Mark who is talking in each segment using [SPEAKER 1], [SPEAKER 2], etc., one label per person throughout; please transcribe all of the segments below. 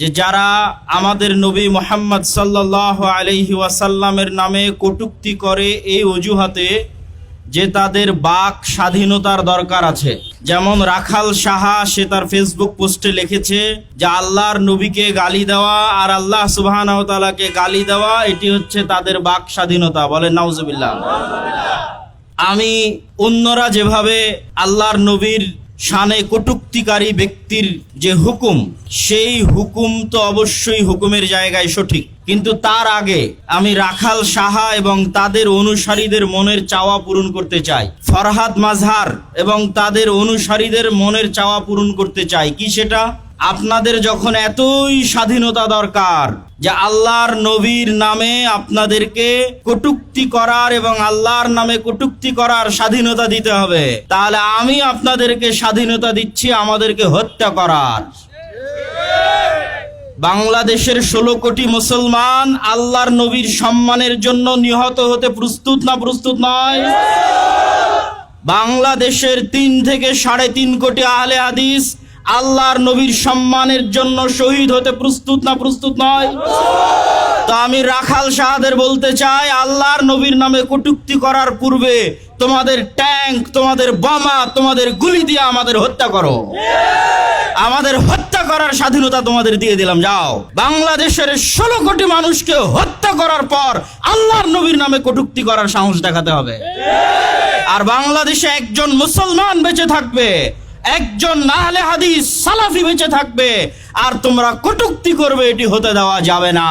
[SPEAKER 1] যে যারা আমাদের নবী মোহাম্মদ সাল্লাহ আলহি ওয়াসাল্লামের নামে কটুক্তি করে এই অজুহাতে, যে তাদের বাক স্বাধীনতার দরকার আছে। যেমন রাখাল সাহা, সে তার ফেসবুক পোস্টে লিখেছে যে আল্লাহর নবীকে গালি দেওয়া আর আল্লাহ সুবাহানাহু তাআলাকে গালি দেওয়া, এটি হচ্ছে তাদের বাক স্বাধীনতা। বলে নাউজুবিল্লাহ। আমি অন্যরা যেভাবে আল্লাহর নবীর শানে কটুক্তিকারী ব্যক্তির যে হুকুম, সেই হুকুম তো অবশ্যই হুকুমের জায়গায় সঠিক। কিন্তু তার আগে আমি রাখাল সাহা এবং তাদের অনুসারীদের মনের চাওয়া পূরণ করতে চাই। ফরহাদ মাজহার এবং তাদের অনুসারীদের মনের চাওয়া পূরণ করতে চাই। কি সেটা? আপনাদের যখন এতই স্বাধীনতা দরকার যে আল্লাহর নবীর নামে আপনাদেরকে কটুক্তি করার এবং আল্লাহর নামে কটুক্তি করার স্বাধীনতা দিতে হবে, তাহলে আমি আপনাদেরকে স্বাধীনতা দিচ্ছি আমাদেরকে হত্যা করার। বাংলাদেশের ষোলো কোটি মুসলমান আল্লাহর নবীর সম্মানের জন্য নিহত হতে প্রস্তুত না প্রস্তুত নয়? বাংলাদেশের তিন থেকে সাড়ে তিন কোটি আহলে হাদিস আল্লাহর নবীর সম্মানের জন্য শহীদ হতে প্রস্তুত না প্রস্তুত নয়? তো আমি রাখাল শাহাদের বলতে চাই, আল্লাহর নবীর নামে কটুক্তি করার পূর্বে তোমাদের ট্যাঙ্ক, তোমাদের বোমা, তোমাদের গুলি দিয়ে আমাদের হত্যা করো। আমাদের হত্যা করার স্বাধীনতা তোমাদের দিয়ে দিলাম, যাও। বাংলাদেশের ষোলো কোটি মানুষকে হত্যা করার পর আল্লাহর নবীর নামে কটুক্তি করার সাহস দেখাতে হবে। আর বাংলাদেশে একজন মুসলমান বেঁচে থাকবে একজন নাহলে হাদিস সালাফি বেঁচে থাকবে, আর তোমরা কটুক্তি করবে, এটি হতে দেওয়া যাবে না।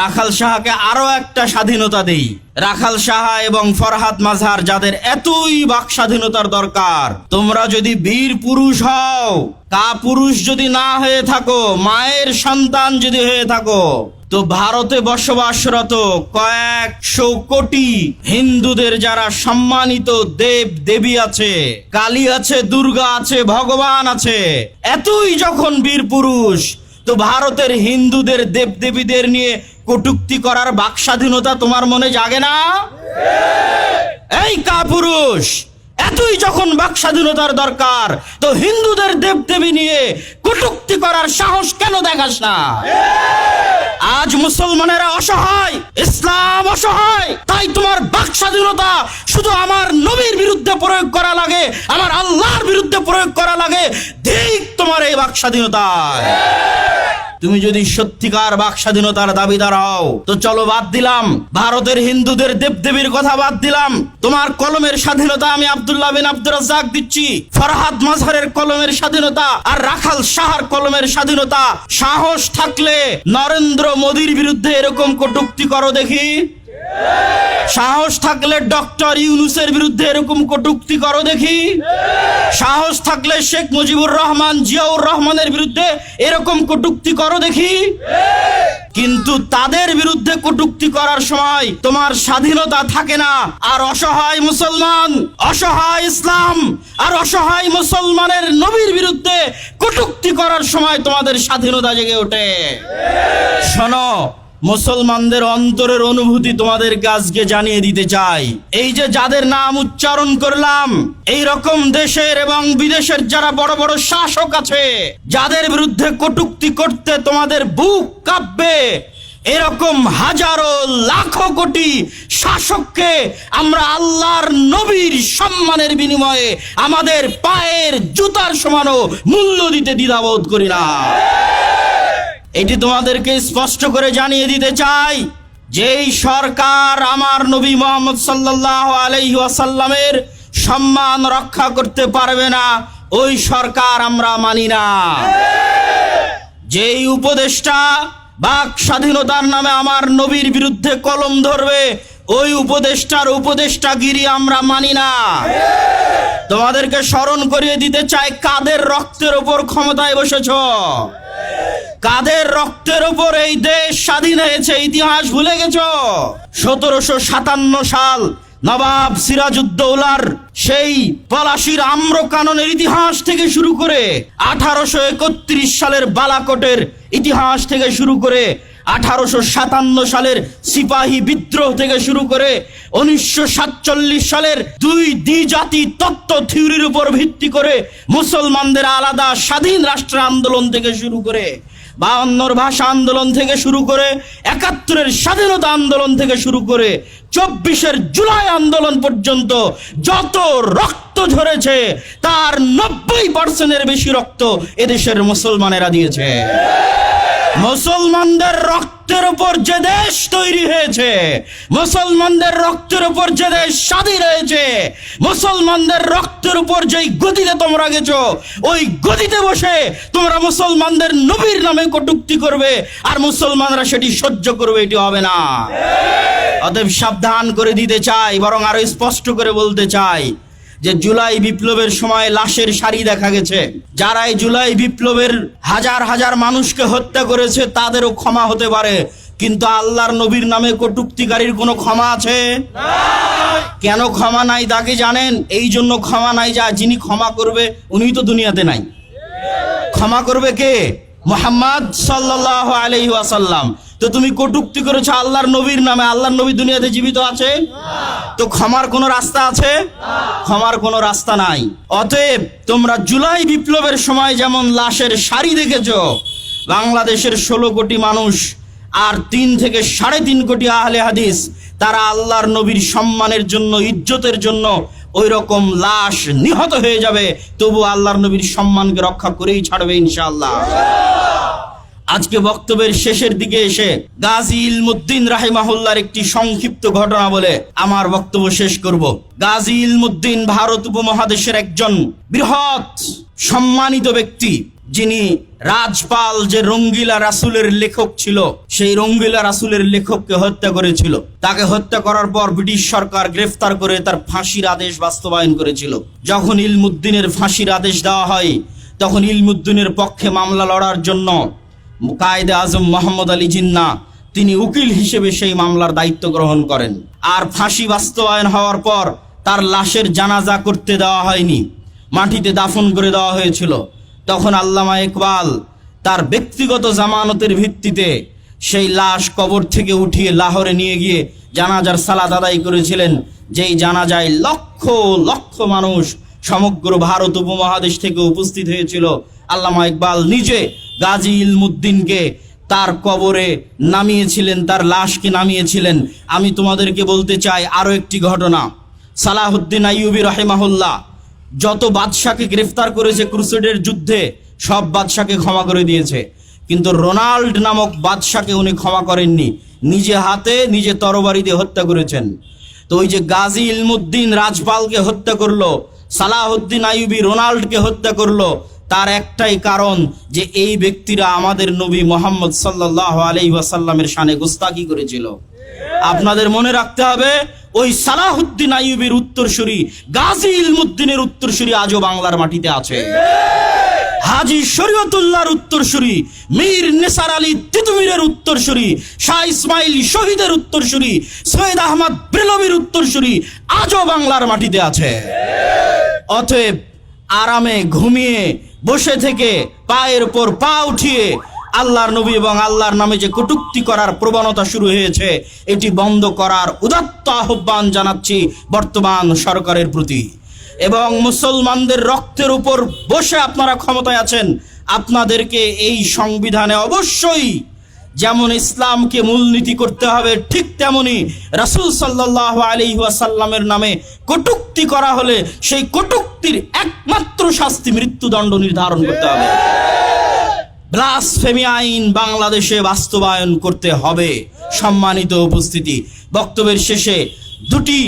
[SPEAKER 1] রাখাল সাহাকে আরও একটা স্বাধীনতা দেই। রাখাল সাহা এবং ফরহাদ মাঝহার যাদের এতই বাক স্বাধীনতার দরকার, তোমরা যদি বীর পুরুষ হও, কা পুরুষ যদি না হয়ে থাকো, মায়ের সন্তান যদি হয়ে থাকো তো ভারতে বসবাসরত কয়েকশো কোটি হিন্দুদের যারা সম্মানিত দেব দেবী আছে, কালী আছে, দুর্গা আছে, ভগবান আছে, এতই যখন বীর পুরুষ, তো ভারতের হিন্দুদের দেব দেবীদের নিয়ে কটুক্তি করার বাক স্বাধীনতা তোমার মনে জাগে না? এই কাপুরুষ এতই যখন বাক স্বাধীনতার দরকার, তো হিন্দুদের দেব দেবী নিয়ে কটুক্তি করার সাহস কেন দেখাস না? আজ মুসলমানেরা অসহায়, ইসলাম অসহায়, তাই তোমার বাক স্বাধীনতা শুধু আমার নবীর বিরুদ্ধে প্রয়োগ করা লাগে, আমার আল্লাহর বিরুদ্ধে প্রয়োগ করা লাগে। ঠিক তোমার এই বাক স্বাধীনতায় তুমি যদি সত্যিকার বাক স্বাধীনতার দাবিদার হও, তো চলো বাদ দিলাম। ভারতের হিন্দুদের দেবদেবীর কথা বাদ দিলাম। তোমার কলমের স্বাধীনতা আমি আব্দুল্লাহ বিন আব্দুর রাজ্জাক দিচ্ছি। ফরহাদ মাজহারের কলমের স্বাধীনতা আর রাখাল সাহার কলমের স্বাধীনতা। সাহস থাকলে নরেন্দ্র মোদীর বিরুদ্ধে এরকম কটুক্তি করো দেখি। সাহস থাকলে ডক্টর ইউনুসের বিরুদ্ধে এরকম কটুক্তি করো দেখি। সাহস থাকলে শেখ মুজিবুর রহমান, জিয়াউর রহমানের বিরুদ্ধে এরকম কটুক্তি করো দেখি। কিন্তু তাদের বিরুদ্ধে কটুক্তি করার সময় তোমার স্বাধীনতা থাকে না। আর অসহায় মুসলমান, অসহায় ইসলাম আর অসহায় মুসলমানের নবীর বিরুদ্ধে কটুক্তি করার সময় তোমাদের স্বাধীনতা জেগে ওঠে। শোনো মুসলমানদের অন্তরের অনুভূতি তোমাদের আজকে জানিয়ে দিতে চাই। এই যে যাদের নাম উচ্চারণ করলাম, এই রকম দেশের এবং বিদেশের যারা বড় বড় শাসক আছে, যাদের বিরুদ্ধে কটুক্তি করতে তোমাদের বুক কাঁপবে, এরকম হাজারো, লাখো কোটি শাসককে আমরা আল্লাহর নবীর সম্মানের বিনিময়ে আমাদের পায়ের জুতার সমানও মূল্য দিতে দ্বিধাবোধ করি না। এটি তোমাদেরকে স্পষ্ট করে জানিয়ে দিতে চাই যেই সরকার আমার নবী মোহাম্মদ সাল্লাহ আলাইহি ওয়াসাল্লামের সম্মান রক্ষা করতে পারবে না, ওই সরকার আমরা মানি না। যেই উপদেষ্টা বাক স্বাধীনতার নামে আমার নবীর বিরুদ্ধে কলম ধরবে, ওই উপদেষ্টার উপদেষ্টাগিরি আমরা মানি না। তোমাদেরকে স্মরণ করিয়ে দিতে চাই, কাদের রক্তের ওপর ক্ষমতায় বসেছ? কাদের রক্তের উপর এই দেশ স্বাধীন হয়েছে, ইতিহাস ভুলে গেছ? সতেরোশো সাতান্ন সাল নবাব সিরাজউদ্দৌলার সেই পলাশির আম্র কাননের ইতিহাস থেকে শুরু করে আঠারোশো একত্রিশ সালের বালাকোটের ইতিহাস থেকে শুরু করে আঠারোশো সাতান্ন সালের সিপাহী বিদ্রোহ থেকে শুরু করে উনিশশো সাতচল্লিশ সালের দুই দ্বিজাতি তত্ত্ব থিওরির উপর ভিত্তি করে মুসলমানদের আলাদা স্বাধীন রাষ্ট্র আন্দোলন থেকে শুরু করে বায়ান্নর ভাষা আন্দোলন থেকে শুরু করে একাত্তরের স্বাধীনতা আন্দোলন থেকে শুরু করে চব্বিশের জুলাই আন্দোলন পর্যন্ত যত রক্ত ঝরেছে, তার নব্বই পার্সেন্টের বেশি রক্ত এদেশের মুসলমানেরা দিয়েছে। মুসলমানদের রক্তের উপর যে দেশ তৈরি হয়েছে, মুসলমানদের রক্তের উপর যে দেশ স্বাধীন হয়েছে, মুসলমানদের রক্তের উপর যেই গতিতে তোমরা গেছো, ওই গতিতে বসে তোমরা মুসলমানদের নবীর নামে কটুক্তি করবে, আর মুসলমানরা সেটি সহ্য করবে, এটি হবে না। অতএব সাবধান করে দিতে চাই, বরং আরও স্পষ্ট করে বলতে চাই যে জুলাই বিপ্লবের সময় লাশের সারি দেখা গেছে। যারা এই জুলাই বিপ্লবের হাজার হাজার মানুষকে হত্যা করেছে, তাদেরও ক্ষমা হতে পারে। কিন্তু আল্লাহর নবীর নামে কটুক্তিকারীর কোনো ক্ষমা আছে? কেন ক্ষমা নাই তাকে জানেন? এই জন্য ক্ষমা নাই যা যিনি ক্ষমা করবে উনি তো দুনিয়াতে নাই। ক্ষমা করবে কে? মোহাম্মদ সাল্লাহ আলহি ওয়াসাল্লাম। তো তুমি কটুক্তি করেছ আল্লাহর নবীর নামে, আল্লাহর নবী দুনিয়াতে জীবিত আছে? তো ক্ষমার কোনো রাস্তা আছে? ক্ষমার কোনো রাস্তা নাই। অতএব তোমরা জুলাই বিপ্লবের সময় যেমন লাশের সারি দেখেছ, বাংলাদেশের ষোলো কোটি মানুষ আর তিন থেকে সাড়ে তিন কোটি আহলে হাদিস, তারা আল্লাহর নবীর সম্মানের জন্য, ইজ্জতের জন্য ওই রকম লাশ নিহত হয়ে যাবে, তবু আল্লাহর নবীর সম্মানকে রক্ষা করেই ছাড়বে ইনশাআল্লাহ। আজকে বক্তব্যের শেষের দিকে এসে গাজী ইলমুদ্দিন রাহিমাহুল্লার একটি সংক্ষিপ্ত ঘটনা বলে আমার বক্তব্য শেষ করব। গাজী ইলমুদ্দিন ভারত উপমহাদেশের একজন বৃহৎ সম্মানিত ব্যক্তি যিনি রাজপাল যে রঙ্গিলা রাসুলের লেখক ছিল, সেই রঙ্গিলা রাসুলের লেখককে হত্যা করেছিল। তাকে হত্যা করার পর ব্রিটিশ সরকার গ্রেফতার করে তার ফাঁসির আদেশ বাস্তবায়ন করেছিল। যখন ইলমুদ্দিনের ফাঁসির আদেশ দেওয়া হয়, তখন ইলমুদ্দিনের পক্ষে মামলা লড়ার জন্য কায়দে আজম মোহাম্মদ আলী জিন্না, তিনি উকিল হিসেবে সেই মামলার দায়িত্ব গ্রহণ করেন। আর ফাঁসি বাস্তবায়ন হওয়ার পর তার লাশের জানাজা করতে দেওয়া হয়নি, মাটিতে দাফন করে দেওয়া হয়েছিল। তখন আল্লামা ইকবাল তার ব্যক্তিগত জামানতের ভিত্তিতে সেই লাশ কবর থেকে উঠিয়ে লাহোরে নিয়ে গিয়ে জানাজার সালাদ আদায় করেছিলেন। যেই জানাজায় লক্ষ লক্ষ মানুষ সমগ্র ভারত উপমহাদেশ থেকে উপস্থিত হয়েছিল। আল্লামা ইকবাল নিজে গাজী ইলমুদ্দিনকে তার কবরে নামিয়েছিলেন, তার লাশকে নামিয়েছিলেন। আমি তোমাদেরকে বলতে চাই আরও একটি ঘটনা। সালাহুদ্দিন আইয়ুবি রহেমাহুল্লাহ যত বাদশাকে গ্রেফতার করেছে ক্রুসেডের যুদ্ধে, সব বাদশাকে ক্ষমা করে দিয়েছে। কিন্তু রোনাল্ড নামক বাদশাকে উনি ক্ষমা করেননি। নিজে হাতে, নিজে তরবারি দিয়ে হত্যা করেছেন। তো ওই যে গাজী ইলমুদ্দিন রাজপালকে হত্যা করল, সালাহুদ্দিন আইয়ুবি রোনাল্ডকে হত্যা করল, তার একটাই কারণ যে এই ব্যক্তিরা আমাদের নবী মোহাম্মদ সাল্লাহ আলাই ওয়াসাল্লামের শানে গোস্তাকি করেছিল। আপনাদের মনে রাখতে হবে ওই সালাহুদ্দিন আইয়ুবের উত্তরসূরি গাজী ইলমুদ্দিনের উত্তরসূরি আজও বাংলার মাটিতে আছে। হাজি শরীয়তুল্লাহর উত্তরসূরি, মীর নেসার আলী তিতুমিরের উত্তরসূরি, শাহ ইসমাইল শহীদের উত্তরসূরি, সৈয়দ আহমদ ব্রেলবির উত্তরসূরি আজও বাংলার মাটিতে আছে। অতএব আরামে ঘুমিয়ে, বসে থেকে পায়ের উপর পা উঠিয়ে আল্লাহর নবী এবং আল্লাহর নামে যে কটুক্তি করার প্রবণতা শুরু হয়েছে, এটি বন্ধ করার উদাত্ত আহ্বান জানাচ্ছি বর্তমান সরকারের প্রতি। এবং মুসলমানদের রক্তের উপর বসে আপনারা ক্ষমতায় আছেন, আপনাদেরকে এই সংবিধানে অবশ্যই যেমন ইসলামকে মূলনীতি করতে হবে, ঠিক তেমনি রাসূল সাল্লাহ আলী ওয়াসাল্লামের নামে কটুক্তি করা হলে সেই কটুক্তির একমাত্র শাস্তি মৃত্যুদণ্ড নির্ধারণ করতে হবে। ব্লাসফেমি আইন বাংলাদেশে বাস্তবায়ন করতে হবে। সম্মানিত উপস্থিতি, বক্তব্যের শেষে দুটি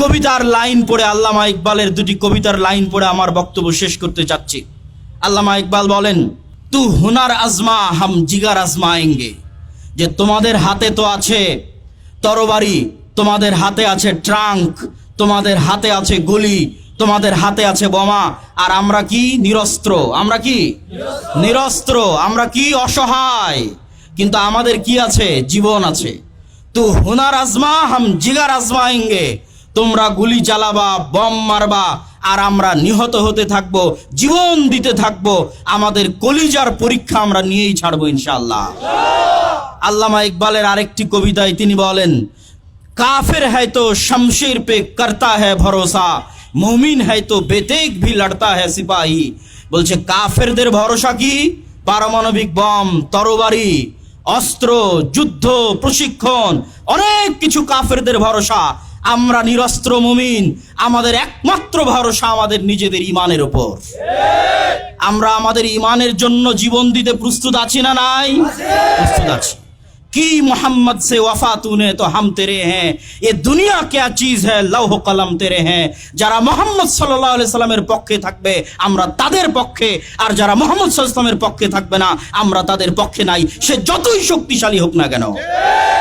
[SPEAKER 1] কবিতার লাইন পড়ে আল্লামা ইকবালের দুটি কবিতার লাইন পড়ে আমার বক্তব্য শেষ করতে চাচ্ছি। আল্লামা ইকবাল বলেন, তু হুনার আজমা হাম জিগার আজমা আয়েঙ্গে। যে তোমাদের হাতে তো আছে তরবারি, তোমাদের হাতে আছে ট্রাঙ্ক, তোমাদের হাতে আছে গুলি তোমাদের হাতে আছে বোমা। আর আমরা কি নিরস্ত্র? আমরা কি? নিরস্ত্র। আমরা কি অসহায়? কিন্তু আমাদের কি আছে? জীবন আছে। তু হুনার আজমা, হাম জিগার আজমা ইঙ্গে তোমরা গুলি চালাবা, বম মারবা, আর আমরা নিহত হতে থাকব, জীবন দিতে থাকব। আমাদের কলিজার পরীক্ষা আমরা নিয়েই ছাড়বো ইনশাল্লাহ আল্লামা ইকবালের আরেকটি কবিতায় তিনি বলেন, কাফের হয়তো শমশির পে কর্তা হ্যাঁ ভরসা মমিন হয় তো বেতেক ভি লড়তা হ্যাঁ সিপাহী বলছে কাফেরদের ভরসা কি? পারমাণবিক বম তরবারি অস্ত্র যুদ্ধ প্রশিক্ষণ অনেক কিছু কাফেরদের ভরসা। আমরা নিরস্ত্র মুমিন আমাদের একমাত্র ভরসা আমাদের নিজেদের ইমানের ওপর আমরা আমাদের ইমানের জন্য জীবন দিতে প্রস্তুত আছি না নাই? প্রস্তুত আছি। কি মোহাম্মদ से वफा तूने तो हम तेरे हैं ये दुनिया क्या चीज है লৌহ কলম তেরে हैं যারা মোহাম্মদ সাল্লাল্লাহু আলাইহি সাল্লামের পক্ষে থাকবে আমরা তাদের পক্ষে আর যারা মোহাম্মদ সাল্লাল্লাহু আলাইহি সাল্লামের পক্ষে থাকবে না আমরা তাদের পক্ষে নাই সে যতই শক্তিশালী হোক না কেন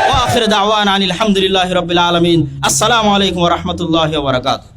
[SPEAKER 1] ওয়া আখির দাওয়ানা আনিল হামদুলিল্লাহি রাব্বিল আলামিন আসসালামু আলাইকুম ওয়া রাহমাতুল্লাহি ওয়া বারাকাতুহু